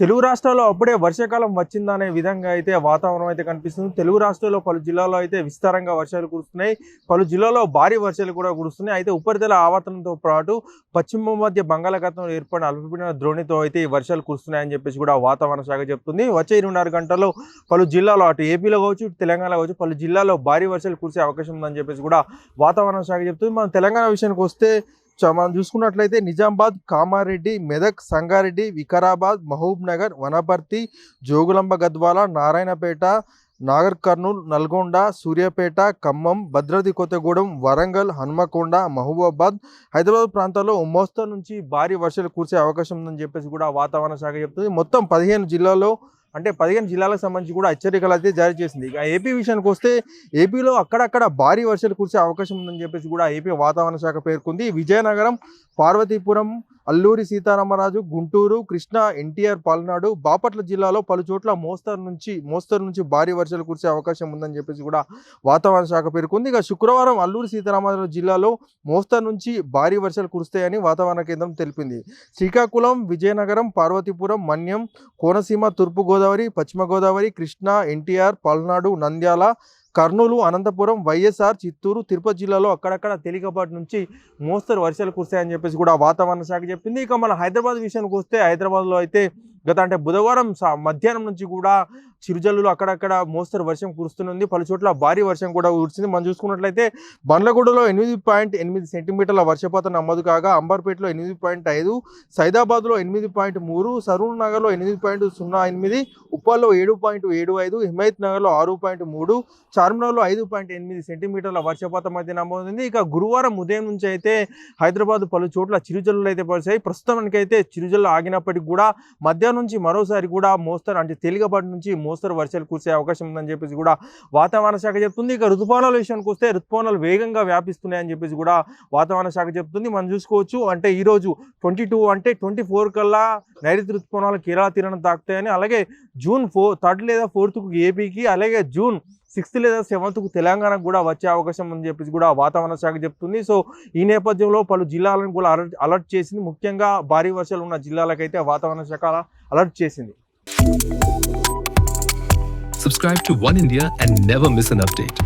తెలుగు రాష్ట్రాల్లో అప్పుడే వర్షాకాలం వచ్చిందనే విధంగా అయితే వాతావరణం అయితే కనిపిస్తుంది. తెలుగు రాష్ట్రాల్లో పలు జిల్లాల్లో అయితే విస్తారంగా వర్షాలు కురుస్తున్నాయి. పలు జిల్లాల్లో భారీ వర్షాలు కూడా కురుస్తున్నాయి. అయితే ఉపరితల ఆవర్తనంతో పాటు పశ్చిమ మధ్య బంగాళాఖాతంలో ఏర్పడిన అల్పపీడన ద్రోణితో అయితే ఈ వర్షాలు కురుస్తున్నాయని చెప్పేసి కూడా వాతావరణ శాఖ చెప్తుంది. వచ్చే ఇరవై గంటల్లో పలు జిల్లాలో అటు ఏపీలో కావచ్చు తెలంగాణలో తెలంగాణ కావచ్చు పలు జిల్లాల్లో భారీ వర్షాలు కురిసే అవకాశం ఉందని చెప్పేసి కూడా వాతావరణ శాఖ చెప్తుంది. మనం తెలంగాణ విషయానికి వస్తే మనం చూసుకున్నట్లయితే నిజామాబాద్ కామారెడ్డి మెదక్ సంగారెడ్డి వికారాబాద్ మహబూబ్ నగర్ వనపర్తి జోగులాంబ గద్వాల నారాయణపేట నాగర్ కర్నూలు నల్గొండ సూర్యాపేట ఖమ్మం భద్రాద్రి కొత్తగూడెం వరంగల్ హన్మకొండ మహబూబాబాద్. హైదరాబాద్ ప్రాంతాల్లో మోస్తరు నుంచి భారీ వర్షాలు కురిసే అవకాశం ఉందని చెప్పేసి కూడా వాతావరణ శాఖ చెప్తుంది. మొత్తం పదిహేను జిల్లాల్లో అంటే పదిహేను జిల్లాలకు సంబంధించి కూడా హెచ్చరికలు అయితే జారీ చేసింది. ఇక ఏపీ విషయానికి వస్తే ఏపీలో అక్కడక్కడ భారీ వర్షాలు కురిసే అవకాశం ఉందని చెప్పేసి కూడా ఏపీ వాతావరణ శాఖ పేర్కొంది. విజయనగరం పార్వతీపురం అల్లూరి సీతారామరాజు గుంటూరు కృష్ణా ఎన్టీఆర్ పల్నాడు బాపట్ల జిల్లాలో పలు చోట్ల మోస్తరు నుంచి మోస్తరు నుంచి భారీ వర్షాలు కురిసే అవకాశం ఉందని చెప్పేసి కూడా వాతావరణ శాఖ పేర్కొంది. ఇక శుక్రవారం అల్లూరి సీతారామరాజు జిల్లాలో మోస్తరు నుంచి భారీ వర్షాలు కురుస్తాయని వాతావరణ కేంద్రం తెలిపింది. శ్రీకాకుళం విజయనగరం పార్వతీపురం మన్యం కోనసీమ తూర్పుగోదావరి పశ్చిమ గోదావరి కృష్ణా ఎన్టీఆర్ పల్నాడు నంద్యాల కర్నూలు అనంతపురం వైఎస్ఆర్ చిత్తూరు తిరుపతి జిల్లాలో అక్కడక్కడ తేలికపాటి నుంచి మోస్తరు వర్షాలు కురిశాయని చెప్పేసి కూడా వాతావరణ శాఖ చెప్పింది. ఇక మన హైదరాబాద్ విషయానికి వస్తే హైదరాబాద్లో అయితే గత అంటే బుధవారం మధ్యాహ్నం నుంచి కూడా చిరుజల్లులు అక్కడక్కడ మోస్తరు వర్షం కురుస్తుంది పలు చోట్ల భారీ వర్షం కూడా కురిసింది. మనం చూసుకున్నట్లయితే బండ్లగూడలో ఎనిమిది పాయింట్ ఎనిమిది సెంటీమీటర్ల వర్షపాతం నమోదు కాగా అంబర్పేటలో ఎనిమిది పాయింట్ ఐదు సైదాబాద్లో ఎనిమిది పాయింట్ మూడు సరూర్ నగర్లో ఎనిమిది పాయింట్ సున్నా ఎనిమిది ఉప్పాల్లో ఏడు పాయింట్ ఏడు ఐదు హిమాయత్ నగర్లో ఆరు పాయింట్ మూడు చార్మినార్లో ఐదు పాయింట్ ఎనిమిది సెంటీమీటర్ల వర్షపాతం అయితే నమోదైంది. ఇక గురువారం ఉదయం నుంచి అయితే హైదరాబాద్ పలు చోట్ల చిరుజల్లులు అయితే పరిచాయి ప్రస్తుతానికైతే చిరుజల్లు ఆగినప్పటికీ కూడా మధ్యాహ్నం నుంచి మరోసారి కూడా మోస్తరు అంటే తేలికపాటి నుంచి మోస్తరు వర్షాలు కురిసే అవకాశం ఉందని చెప్పేసి కూడా వాతావరణ శాఖ చెప్తుంది. ఇక ఋతుపవనాల విషయానికి వస్తే ఋతుపవనాలు వేగంగా వ్యాపిస్తున్నాయని చెప్పేసి కూడా వాతావరణ శాఖ చెప్తుంది. మనం చూసుకోవచ్చు అంటే ఈరోజు ట్వంటీ టూ అంటే ట్వంటీ ఫోర్ కల్లా నైరుతి ఋతుపవనాలు కేరళ తీరాన్ని తాకుతాయని అలాగే జూన్ ఫోర్ థర్డ్ లేదా ఫోర్త్కు ఏపీకి అలాగే జూన్ సిక్స్త్ లేదా సెవెంత్కు తెలంగాణకు కూడా వచ్చే అవకాశం ఉందని చెప్పేసి కూడా వాతావరణ శాఖ చెప్తుంది. సో ఈ నేపథ్యంలో పలు జిల్లాలను కూడా అలర్ట్ అలర్ట్ చేసింది. ముఖ్యంగా భారీ వర్షాలు ఉన్న జిల్లాలకైతే వాతావరణ శాఖ అలర్ట్ చేసింది. Subscribe to One India and never miss an update.